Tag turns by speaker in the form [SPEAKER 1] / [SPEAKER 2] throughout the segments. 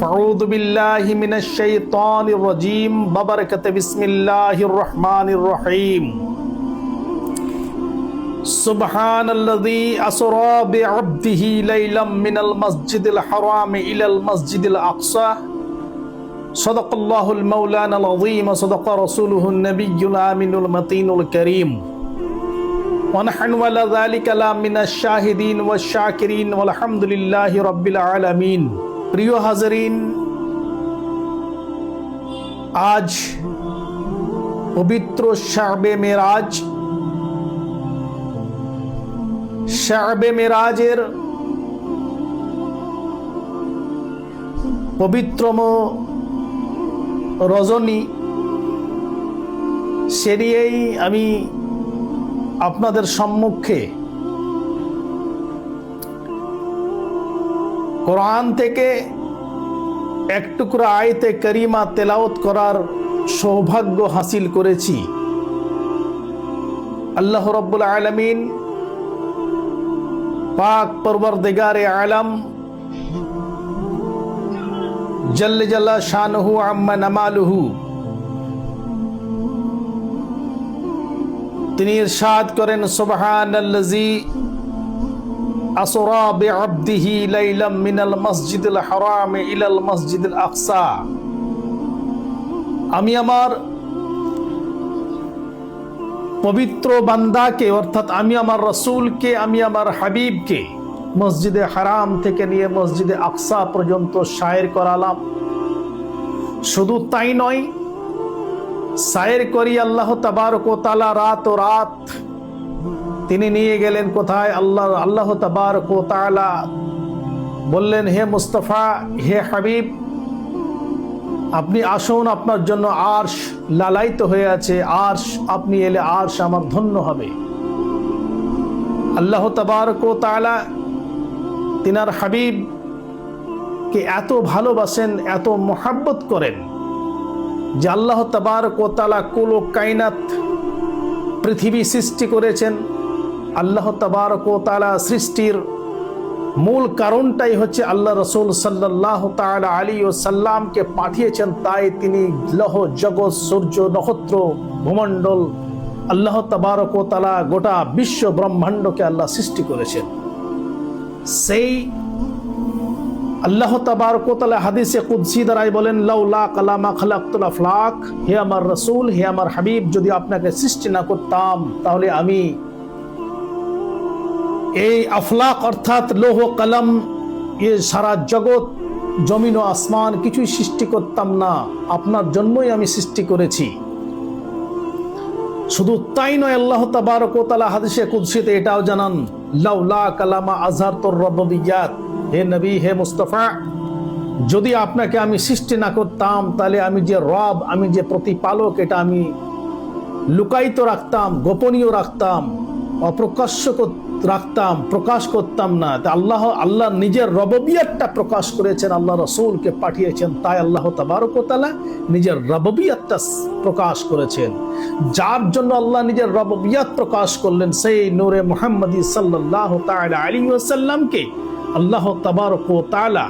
[SPEAKER 1] فاعوذ بالله من الشيطان الرجيم ببركه بسم الله الرحمن الرحيم سبحان الذي أسرى بعبده ليلا من المسجد الحرام إلى المسجد الأقصى صدق الله المولانا العظيم صدق رسوله النبي الآمن المتين الكريم ونحن على ذلك لا من الشاهدين والشاكرين والحمد لله رب العالمين প্রিয় হাজারিন আজ পবিত্র শাবে মেরাজ শাবে মেরাজের পবিত্রম রজনী সেরিয়েই আমি আপনাদের সম্মুখে কোরআন থেকে এক টুকরা আয়তে করিমা তেলাওত করার সৌভাগ্য হাসিল করেছি। আল্লাহ রব্বুল আলমিন পাক পরবরদিগারে আলম জল্ল জল্লা শানহু আম্মা নামালুহু। তিনি ইরশাদ করেন সুবহানাল্লাজি আসরা বিআবদিহি লাইলাম মিনাল মসজিদুল হারাম ইলাল মসজিদুল আকসা। আমি আমার পবিত্র বান্দাকে, অর্থাৎ আমি আমার রসুলকে, আমি আমার হাবিবকে মসজিদে হারাম থেকে নিয়ে মসজিদে আকসা পর্যন্ত শায়ের করালাম। শুধু তাই নয়, সায়ের করি আল্লাহ তাবারক তালা রাত ও রাত তিনি নিয়ে গেলেন কোথায়? আল্লাহ আল্লাহ তাবার তালা বললেন, হে মুস্তফা, হে হাবিব, আপনি আসুন, আপনার জন্য আর্শ লালায়িত হয়ে আছে। আর্শ, আপনি এলে আর্শ আমার ধন্য হবে। আল্লাহ তাবারক তালা তিনার হাবিব কে এত ভালোবাসেন, এত মোহাব্বত করেন যে আল্লাহ তাবারক তালা কুল কাইনাত পৃথিবী সৃষ্টি করেছেন। আল্লাহ তাবারক তালা সৃষ্টির মূল কারণটাই হচ্ছে আল্লাহ রসুল সাল্লাহ তালা আলী ও সাল্লামকে পাঠিয়েছেন, তাই তিনি লহ, জগৎ, সূর্য, নক্ষত্র, ভূমণ্ডল, আল্লাহ তাবারক তালা গোটা বিশ্ব ব্রহ্মাণ্ডকে আল্লাহ সৃষ্টি করেছেন। সেই আল্লাহ তাবারক তালা হাদিসে কুদ্সি দ্বারাই বলেন হে আমার রসুল, হে আমার হাবিব, যদি আপনাকে সৃষ্টি না করতাম, তাহলে আমি এই আফলাক অর্থাৎ লৌহ কলম, এ সারা জগৎ, জমিন ও আসমান কিছুই সৃষ্টি করতাম না। আপনার জন্যই আমি সৃষ্টি করেছি। শুধু তাই নয়, আল্লাহ তাবারক তালা হাদিসে কুদ্সিতে এটাও জানান, লাউলা কালামা আজহার তোর রবিয়াত হে নবী, হে মুস্তফা, যদি আপনাকে আমি সৃষ্টি না করতাম, তাহলে আমি যে রব, আমি যে প্রতিপালক, এটা আমি লুকায়িত রাখতাম, গোপনীয় রাখতাম, অপ্রকাশ্য রাখতাম, প্রকাশ করতাম না। তা আল্লাহ আল্লাহ নিজের রববিয়াতটা প্রকাশ করেছেন, আল্লাহ রসুলকে পাঠিয়েছেন, তাই আল্লাহ তাবারকতালা নিজের রববিয়াতটা প্রকাশ করেছেন। যার জন্য আল্লাহ নিজের রববিয়াত প্রকাশ করলেন, সেই নূরে মোহাম্মদী সাল্লাহ তালা আলী ওয়াসাল্লামকে আল্লাহ তাবারক তালা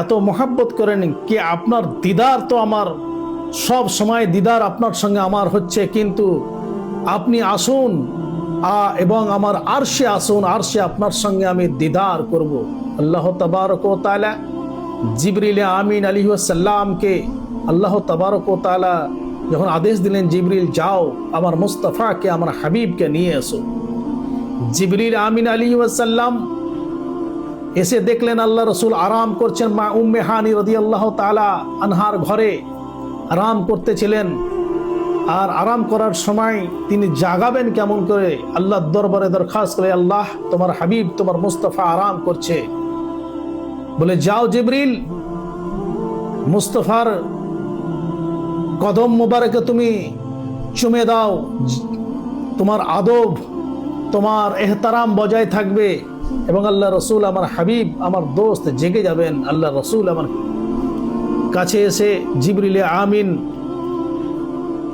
[SPEAKER 1] এত মোহাব্বত করেন, কি আপনার দিদার তো আমার, সব সময় দিদার আপনার সঙ্গে আমার হচ্ছে, কিন্তু আপনি আসুন এবং আমার আরশে আসুন, আরশে আপনার সঙ্গে আমি দিদার করব। আল্লাহ তবারক তালা জিবরিল আমিন আলী সাল্লামকে আল্লাহ তবারক তালা যখন আদেশ দিলেন, জিবরিল, যাও, আমার মুস্তফাকে, আমার হাবিবকে নিয়ে এসো। জিবরিল আমিন আলী সাল্লাম এসে দেখলেন, আল্লাহ রসুল আরাম করছেন মা উম্মে হানি রদি আল্লাহ তালা আনহার ঘরে। আরাম করতেছিলেন আর আরাম করার সময় তিনি জাগাবেন কেমন করে? আল্লাহর দরবারে দরখাস্ত করে, আল্লাহ, তোমার হাবিব, তোমার মুস্তফা আরাম করছে। বলে, যাও জিবরিল, মুস্তফার কদম মোবারকে তুমি চুমে দাও। তোমার আদব, তোমার এহতারাম বজায় থাকবে এবং আল্লাহ রসুল আমার হাবিব, আমার দোস্ত জেগে যাবেন। আল্লাহ রসুল আমার কাছে এসে জিবরিলে আমিন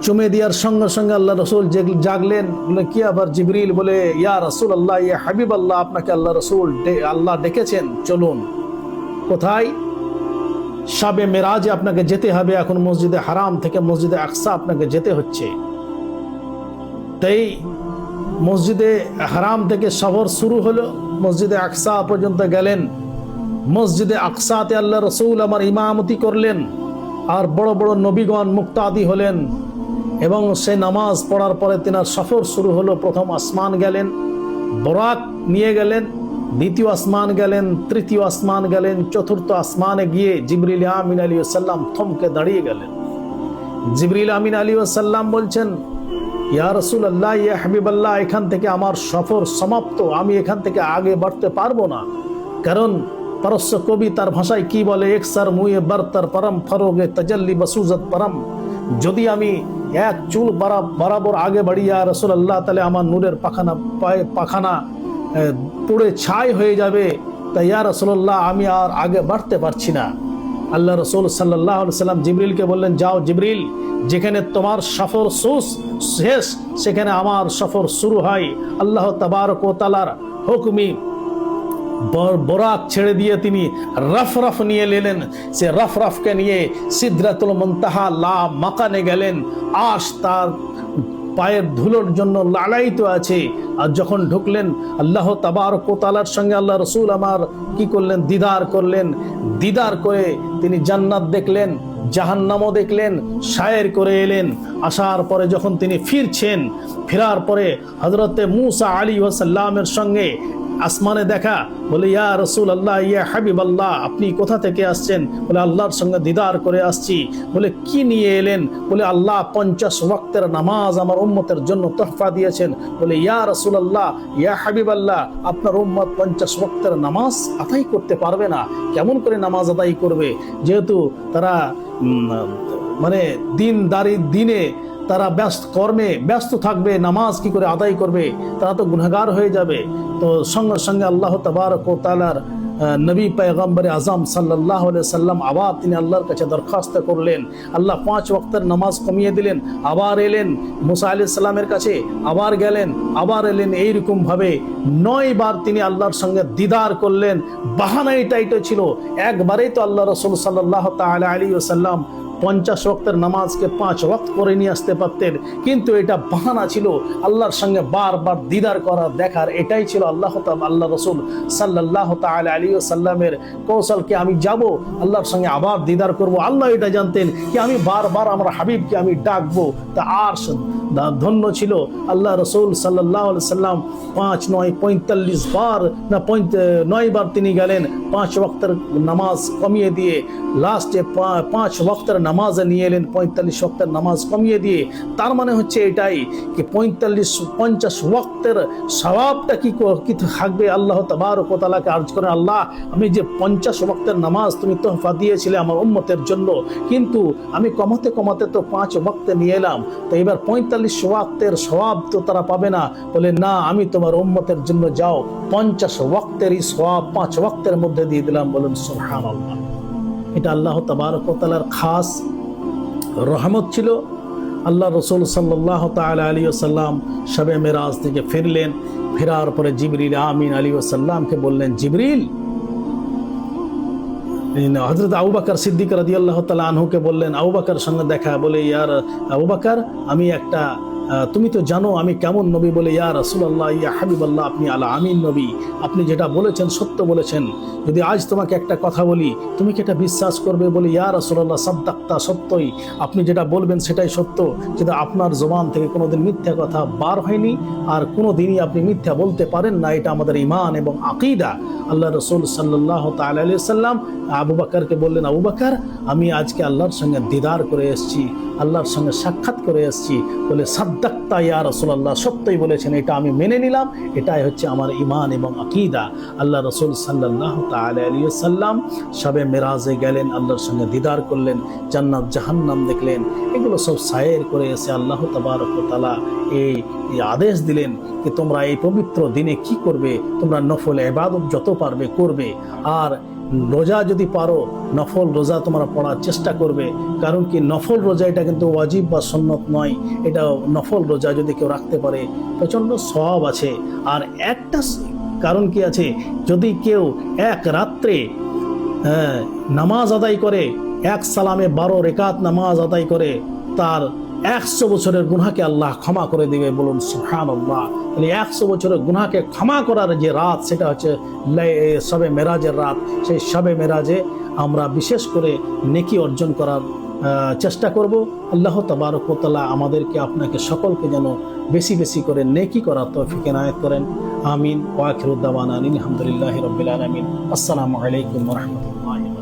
[SPEAKER 1] চুমে দেওয়ার সঙ্গে সঙ্গে আল্লাহ রসুল জাগলেন। বলে, কি আবার জিবরিল? বলে, ইয়া রসুল আল্লাহ ইয়া হাবিব আল্লাহ আপনাকে আল্লাহ রসুল আল্লাহ ডেকেছেন, চলুন। কোথায়? সাবে মেরাজে আপনাকে যেতে হবে, এখন মসজিদে হারাম থেকে মসজিদে আকসা আপনাকে যেতে হচ্ছে। তাই মসজিদে হারাম থেকে সফর শুরু হলো, মসজিদে আকসা পর্যন্ত গেলেন। মসজিদে আকসাতে আল্লাহ রসুল আমার ইমামতি করলেন, আর বড় বড় নবীগণ মুক্তাদি হলেন। এবং সে নামাজ পড়ার পরে তিনার সফর শুরু হলো। প্রথম আসমান গেলেন, বরাক নিয়ে গেলেন, দ্বিতীয় আসমান গেলেন, তৃতীয় আসমান গেলেন, চতুর্থ আসমানে গিয়ে জিবরিল আমিন আলী সাল্লাম থমকে দাঁড়িয়ে গেলেন। জিবরিল আমিন আলী সাল্লাম বলছেন, ইয়া রসুল আল্লাহ ইয়া হাবিব আল্লাহ এখান থেকে আমার সফর সমাপ্ত, আমি এখান থেকে আগে বাড়তে পারব না। কারণ পারস্য কবি তার ভাষায় কি বলে? একসার মুয়ে বরতর পরম ফরোগে তজল্লি বসুজত পরম। যদি আমি এক চুল বারা- বরাবর আগে বাড়ি ইয়া রসুল আল্লাহ তাহলে আমার নূরের পাখানা পাখানা পুড়ে ছাই হয়ে যাবে। তাই ইয়া রসুল্লাহ আমি আর আগে বাড়তে পারছি না। আল্লাহ রসুল সাল্লাহ সাল্লাম জিবরিলকে বললেন, যাও জিবরিল, যেখানে তোমার সফর সুস, শেষ, সেখানে আমার সফর শুরু হয়। আল্লাহ তাবারক ও তালার হুকমি বরাক ছেড়ে দিয়ে তিনি রফ রফ নিয়ে নিলেন। সে রফ রফকে নিয়ে সিদ্রাতুল মুনতাহা লা মাকানে গেলেন। আশ তার পায়ের ধুলোর জন্য লালায়িত আছে। আর যখন ঢুকলেন, আল্লাহ তাবার কোতালার সঙ্গে আল্লাহ রসুল আমার কি করলেন? দিদার করলেন। দিদার করে তিনি জান্নাত দেখলেন, জাহান্নামও দেখলেন, শায়ের করে এলেন। আসার পরে যখন তিনি ফিরছেন, ফেরার পরে হজরতে মুসা আলী ওয়াসাল্লামের সঙ্গে আসমানে দেখা, বলে, ইয়া রসুল আল্লাহ ইয়া হাবিব আল্লাহ আপনি কোথা থেকে আসছেন? বলে, আল্লাহর সঙ্গে দিদার করে আসছি। বলে, কি নিয়ে এলেন? বলে, আল্লাহ পঞ্চাশ ওয়াক্তের নামাজ আমার উম্মতের জন্য তোহফা দিয়েছেন। বলে, ইয়া রসুল আল্লাহ ইয়া হাবিব আল্লাহ আপনার উম্মত পঞ্চাশ ওয়াক্তের নামাজ আদায় করতে পারবে না। কেমন করে নামাজ আদায় করবে? যেহেতু তারা মানে দিন দারি দিনে তারা ব্যস্ত কর্মে ব্যস্ত থাকবে, নামাজ কি করে আদায় করবে, তারা তো গুনাহগার হয়ে যাবে। তো সঙ্গে সঙ্গে আল্লাহ তবারক ও তালার নবী পয়গম্বর আজম সাল্লাহ সাল্লাম আবার তিনি আল্লাহর কাছে দরখাস্ত করলেন। আল্লাহ পাঁচ ওয়াক্তের নামাজ কমিয়ে দিলেন, আবার এলেন, মুসা আলি সাল্লামের কাছে আবার গেলেন, আবার এলেন এইরকম ভাবে। নয় বার তিনি আল্লাহর সঙ্গে দিদার করলেন বাহানা এটাই তো ছিল। একবারেই তো আল্লাহ রসুল সাল্লাহ তালা আলী সাল্লাম পঞ্চাশ ওয়াক্তের নামাজকে পাঁচ ওয়াক্ত করে নিয়ে আসতে পারতেন। কিন্তু এটা বাহানা ছিল আল্লাহর সঙ্গে বারবার দিদার করা, দেখার। এটাই ছিল আল্লাহ আল্লাহ রসুল সাল্লাহ তালা আলী সাল্লামের কৌশলকে আমি যাব, আল্লাহর সঙ্গে আবার দিদার করব? আল্লাহ এটা জানতেন কি আমি বারবার আমার হাবিবকে আমি ডাকবো। তা আর ধন্য ছিল আল্লাহ রসুল সাল্লাহ সাল্লাম পাঁচ নয় পঁয়তাল্লিশ বার না নয় বার তিনি গেলেন, পাঁচ ওয়াক্তের নামাজ কমিয়ে দিয়ে, লাস্টে পাঁচ ওয়াক্তের নামাজ নিয়ে এলেন, পঁয়তাল্লিশ ওয়াক্তের নামাজ কমিয়ে দিয়ে। তার মানে হচ্ছে এটাই কি পঁয়তাল্লিশ, পঞ্চাশ ওয়াক্তের স্বভাবটা কি কি থাকবে? আল্লাহ তবার কোতালাকে আর্জ করেন, আল্লাহ, আমি যে পঞ্চাশ ওয়াক্তের নামাজ তুমি তোহফা দিয়েছিলে আমার উম্মতের জন্য, কিন্তু আমি কমাতে কমাতে তো পাঁচ ওয়াক্তে নিয়ে এলাম। তো এবার পঁয়তাল্লিশ ওয়াক্তের স্বভাব তো তারা পাবে না। বলে, না, আমি তোমার উম্মতের জন্য যাও, পঞ্চাশ ওয়াক্তেরই স্বভাব পাঁচ ওয়াক্তের মধ্যে দিয়ে দিলাম। বলেন সুবহান আল্লাহ এটা আল্লাহ তাবারকতালার খাস রহমত ছিল। আল্লাহ রসুল সাল্লাহ তাল আলী আসাল্লাম সবে মেরাজ থেকে ফিরলেন। ফেরার পরে জিবরিল আমিন আলী আসাল্লামকে বললেন, জিবরিল! হজরত আবু সিদ্দিক রাজি আল্লাহ তালা আনহুকে বললেন, আবু সঙ্গে দেখা। বলে, ইয়ার আবু আমি একটা তুমি তো জানো আমি কেমন নবী বলে, ইয়া রসুল্লাহ ইয়া হাবিব আল্লাহ আপনি আলা আমিন নবী। আপনি যেটা বলেছেন সত্য বলেছেন। যদি আজ তোমাকে একটা কথা বলি, তুমি কি এটা বিশ্বাস করবে বলে, ইয়া রসুল্লাহ সাদ্দাক্তা, সত্যই। আপনি যেটা বলবেন সেটাই সত্য কিন্তু আপনার জবান থেকে কোনোদিন মিথ্যা কথা বার হয়নি, আর কোনো দিনই আপনি মিথ্যা বলতে পারেন না। এটা আমাদের ইমান এবং আকিদা। আল্লাহ রসুল সাল্লাহ তাল্লাম আবু বাকারকে বললেন, আবু বাকার, আমি আজকে আল্লাহর সঙ্গে দিদার করে এসেছি। আল্লাহর সঙ্গে সাক্ষাৎ করে এসেছি। বলে, সাদ্দাক্তা ইয়া রসুল্লাহ সত্যই বলেছেন, এটা আমি মেনে নিলাম। এটাই হচ্ছে আমার ইমান এবং আকিদা। আল্লাহ রসুল সাল্লাহ আলী সাল্লাম সবে মেরাজে গেলেন, আল্লাহর সঙ্গে দিদার করলেন, জান্নাত, জাহান্নাম দেখলেন। এগুলো সব সায়ের করে এসে আল্লাহ এই এই আদেশ দিলেন। যে তোমরা এই পবিত্র দিনে কি করবে? তোমরা নফল এবাদত যত পারবে করবে। আর রোজা যদি পারো নফল রোজা তোমরা পড়ার চেষ্টা করবে। কারণ কি নফল রোজা এটা কিন্তু ওয়াজিব বা সন্ন্যত নয়। এটা নফল রোজা যদি কেউ রাখতে পারে প্রচণ্ড সব আছে। আর একটা কারণ কি আছে? যদি কেউ এক রাত্রে হ্যাঁ, নামাজ আদায় করে এক সালামে বারো রেকাত নামাজ আদায় করে তার একশো বছরের গুনাকে আল্লাহ ক্ষমা করে দিবে বলুন সুহান আল্লাহ তাহলে একশো বছরের গুনাকে ক্ষমা করার যে রাত, সেটা হচ্ছে সবে মেরাজের রাত। সেই সবে মেরাজে আমরা বিশেষ করে নেকি অর্জন করার চেষ্টা করব। আল্লাহ তবারকতলা আমাদেরকে আপনাকে সকলকে যেন বেশি বেশি করে নেকি করার তৌফিক এনায়েত করেন। আমিন। ওয়াখিরুদ্দাওয়ান আলহামদুলিল্লাহ রবিল আলমিন। আসসালামু আলাইকুম রহমতুল্লাহ